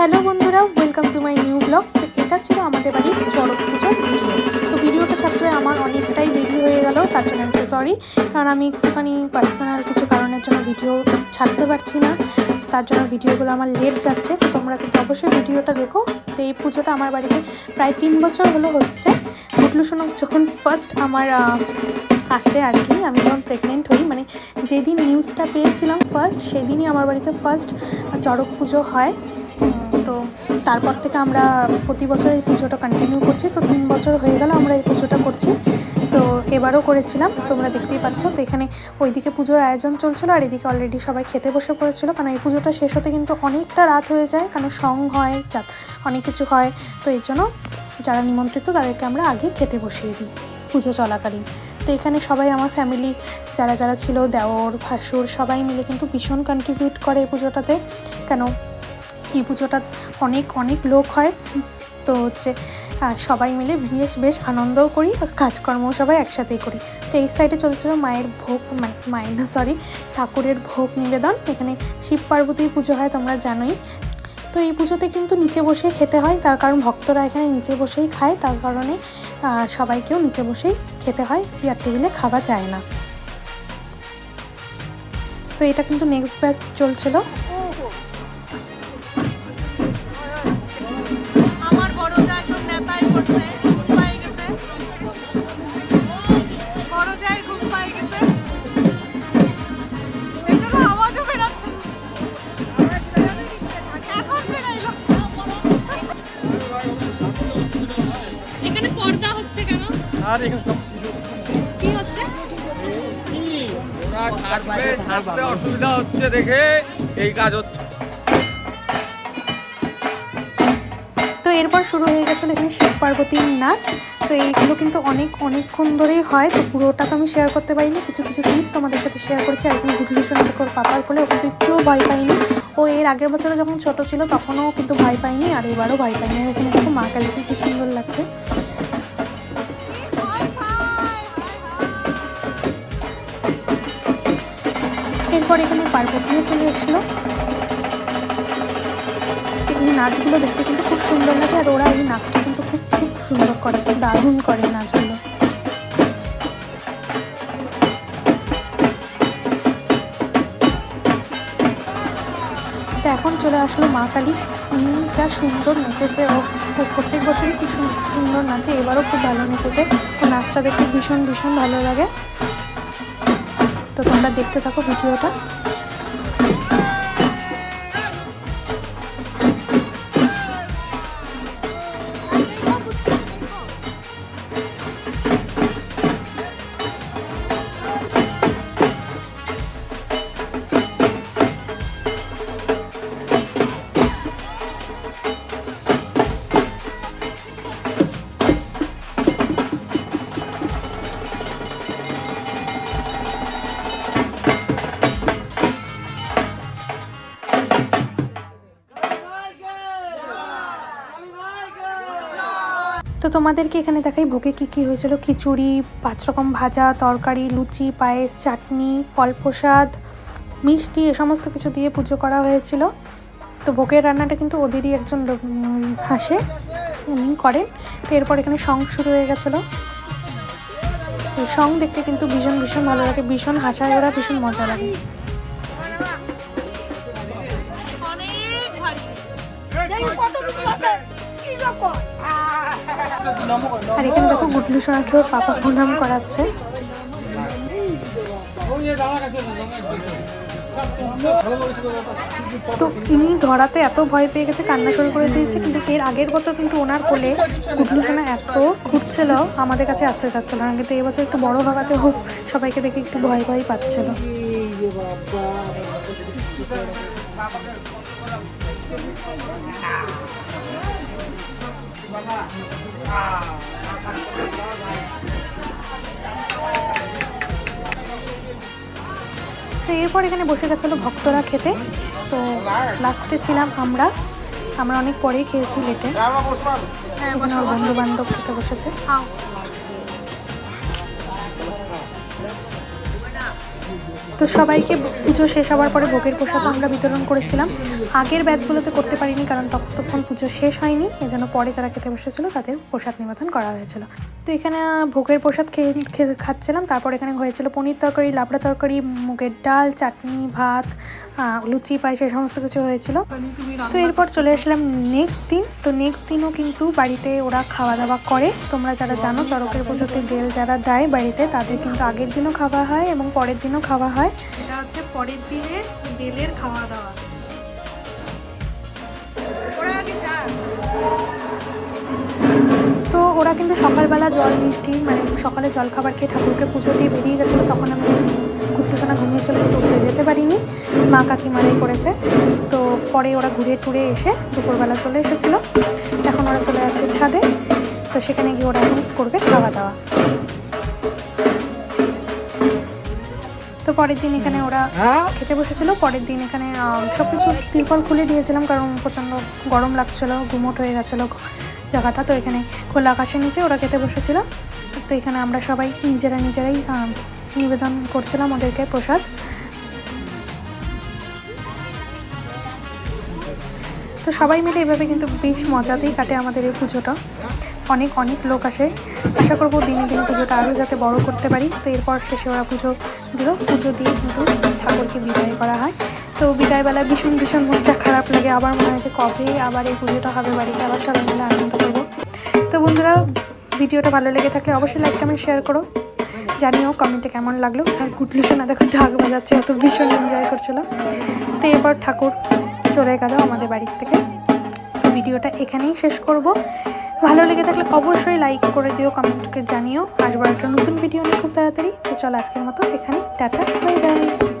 Hello বন্ধুরা welcome to my new blog তো এটা ছিল আমাদের বাড়ির চড়ক পুজোর ভিডিও তো ভিডিওটা ছাড়তে আমার অনেকটাই দেরি হয়ে গেল, তার জন্য আমি সরি কারণ আমি একটুখানি পার্সোনাল কিছু কারণের জন্য ভিডিও ছাড়তে পারছি না। তার জন্য ভিডিওগুলো আমার লেট যাচ্ছে। তো তোমরা কিন্তু অবশ্যই ভিডিওটা দেখো। তো এই পুজোটা আমার বাড়িতে প্রায় তিন বছর হলো হচ্ছে। বুটলু সোনক যখন ফার্স্ট আমার আসে আর কি, আমি যখন প্রেগনেন্ট হই মানে যেদিন নিউজটা পেয়েছিলাম ফার্স্ট সেদিনই আমার বাড়িতে ফার্স্ট চড়ক পুজো হয়। তো তারপর থেকে আমরা প্রতি বছর এই পুজোটা কন্টিনিউ করছি। তো তিন বছর হয়ে গেল আমরা এই পুজোটা করছি। তো এবারও করেছিলাম, তোমরা দেখতেই পাচ্ছ। তো এখানে ওইদিকে পুজোর আয়োজন চলছিল আর এদিকে অলরেডি সবাই খেতে বসে পড়েছিল। কারণ এই পুজোটা শেষ হতে কিন্তু অনেকটা রাত হয়ে যায়, কারণ সং হয় অনেক কিছু হয়। তো এর জন্য যারা নিমন্ত্রিত তাদেরকে আমরা আগে খেতে বসিয়ে দিই পুজো চলাকালীন। তো এখানে সবাই আমার ফ্যামিলি যারা যারা ছিল দেওর, ভাসুর, সবাই মিলে কিন্তু ভীষণ কন্ট্রিবিউট করে এই পুজোটাতে। কেন এই পুজোটা অনেক অনেক লোক হয়। তো হচ্ছে সবাই মিলে বেশ বেশ আনন্দও করি, আর কাজকর্ম সবাই একসাথেই করি। তো এই সাইডে চলছিল মায়ের ভোগ মানে মায়ের না সরি ঠাকুরের ভোগ নিবেদন। এখানে শিব পার্বতীর পুজো হয় তোমরা জানোই। তো এই পুজোতে কিন্তু নিচে বসে খেতে হয়, তার কারণ ভক্তরা এখানে নিচে বসেই খায়, তার কারণে সবাইকেও নিচে বসেই খেতে হয় চেয়ার টেবিলে খাওয়া যায় না। তো এটা কিন্তু নেক্সট ব্যাচ চলছিল। আর এখানে সব শিশু কি হচ্ছে? কি? ওরা ছাড়বে ছাড়তে অসুবিধা হচ্ছে দেখে এই কাজ হচ্ছে। তো এরপর শুরু হয়ে গেছিল এখানে শিব পার্বতীর নাচ। তো এইগুলো কিন্তু অনেক অনেকক্ষণ ধরেই হয়। তো পুরোটা তো আমি শেয়ার করতে পারিনি। কিছু কিছু ক্লিপ তোমাদের সাথে শেয়ার করেছি। আর এখানে গুডলি সঙ্গে ওর পাতার কোলে ও কিন্তু একটুও ভয় পাইনি। ও এর আগের বছরে যখন ছোট ছিল তখনও কিন্তু ভয় পাইনি আর এবারও ভয় পাইনি এখানে দেখো মা কালীকে কি সুন্দর লাগছে। এরপর এখানে পার্বতীও চলে এসেছিল এই নাচগুলো দেখতে কিন্তু খুব সুন্দর লাগে, আর ওরা এই নাচটা কিন্তু খুব খুব সুন্দর করে, খুব দারুণ করে নাচগুলো। তো এখন চলে আসলো মা কালী। যা সুন্দর নেচেছে, ও প্রত্যেক বছরই খুব সুন্দর নাচে, এবারও খুব ভালো নেচেছে। তো নাচটা দেখতে ভীষণ ভীষণ ভালো লাগে। তো তোমরা দেখতে থাকো ভিডিওটা। তো তোমাদেরকে এখানে দেখাই ভোগে কী কী হয়েছিল? খিচুড়ি পাঁচ রকম ভাজা, তরকারি, লুচি, পায়েস, চাটনি ফল প্রসাদ মিষ্টি, এ সমস্ত কিছু দিয়ে পুজো করা হয়েছিল। তো ভোগের রান্নাটা কিন্তু ওদেরই একজন হাসে উনি করেন। তো এরপর এখানে সং শুরু হয়ে গেছিল। সং দেখতে কিন্তু ভীষণ ভীষণ ভালো লাগে, ভীষণ ওরা ভীষণ মজা লাগে। আর এখানে দেখো গুডলু সোনাকে পাপা প্রণাম করাচ্ছে। তো ইনি ধরাতে এত ভয় পেয়ে গেছে, কান্না শুরু করে দিয়েছে, কিন্তু এর আগের বছর কিন্তু ওনার কোলে সোনা এত ঘুরছিল, আমাদের কাছে আসতে চাচ্ছিল না। কিন্তু এই বছর একটু বড় ভাবাতে হোক, সবাইকে দেখে একটু ভয় ভয় পাচ্ছিল। তো এরপর এখানে বসে গেছিল ভক্তরা খেতে। তো লাস্টে ছিলাম আমরা। আমরা অনেক পরেই খেয়েছি লেটে হ্যাঁ বন্ধু বান্ধব খেতে বসেছে। তো সবাইকে পুজো শেষ হওয়ার পরে ভোগের প্রসাদ আমরা বিতরণ করেছিলাম। আগের ব্যাচগুলোতে করতে পারিনি কারণ ততক্ষণ পুজো শেষ হয়নি। এজন্য পরে যারা খেতে বসেছিল তাদের প্রসাদ নিবেদন করা হয়েছিল। তো এখানে ভোগের প্রসাদ খেয়ে খাচ্ছিলাম। তারপর এখানে হয়েছিল পনির তরকারি, লাবড়া তরকারি, মুগের ডাল, চাটনি, ভাত লুচি, পায়েস এই সমস্ত কিছু হয়েছিল। তো এরপর চলে আসলাম নেক্সট দিন। তো নেক্সট দিনও কিন্তু বাড়িতে ওরা খাওয়া দাওয়া করে। তোমরা যারা জানো, চড়কের পুজোতে বেল যারা দেয় বাড়িতে, তাদের কিন্তু আগের দিনও খাওয়া হয় এবং পরের দিনও খাওয়া হয়। এটা হচ্ছে পরের দিনের বেলের খাওয়া দাওয়া তো ওরা কিন্তু সকালবেলা জল মিষ্টি মানে সকালে জল খাবার খেয়ে ঠাকুরকে পুজো দিয়ে বেরিয়ে গেছিল তখন আমি কুট্টুসোনা কিন্তু উঠে যেতে পারিনি। মা কাকিমারাই করেছে। তো পরে ওরা ঘুরে টুরে এসে দুপুরবেলা চলে এসেছিল। এখন ওরা চলে যাচ্ছে ছাদে। তো সেখানে গিয়ে ওরা এখন করবে খাওয়া দাওয়া তো পরের দিন এখানে ওরা খেতে বসেছিল। পরের দিন এখানে সব কিছু তিরপল খুলে দিয়েছিলাম কারণ প্রচণ্ড গরম লাগছিল গুমোট হয়ে গেছিল জায়গাটা। তো এখানে খোলা আকাশের নিচে ওরা খেতে বসেছিল। তো এখানে আমরা সবাই নিজেরা নিজেরাই নিবেদন করছিলাম ওদেরকে প্রসাদ। তো সবাই মিলে এভাবে কিন্তু বেশ মজাতেই কাটে আমাদের এই পুজোটা। অনেক অনেক লোক আসে। আশা করব দিনে দিনে পুজোটা আরও যাতে বড় করতে পারি। তো এরপর শেষে ওরা পুজো দিল। পুজো দিয়ে কিন্তু ঠাকুরকে বিদায় করা হয়। তো বিদায়বেলা ভীষণ ভীষণ মনটা খারাপ লাগে। আবার মনে হয় যে কবে আবার এই পুজোটা হবে বাড়িতে? আবার সবাই মিলে আনন্দ করব। তো বন্ধুরা, ভিডিওটা ভালো লেগে থাকলে অবশ্যই লাইক কমেন্ট শেয়ার করো। জানিও কমেন্টে কেমন লাগল। আর গুটলি শোনা দেখো ঢাক বাজাচ্ছে, অত ভীষণ এনজয় করছিল। তো এরপর ঠাকুর চলে গেল আমাদের বাড়ির থেকে। ভিডিওটা এখানেই শেষ করব। ভালো লেগে থাকলে অবশ্যই লাইক করে দিও কমেন্টকে জানিও। আসবার একটা নতুন ভিডিও নিয়ে খুব তাড়াতাড়ি। তো চলো আজকের মতো এখানে টাটা বাই বাই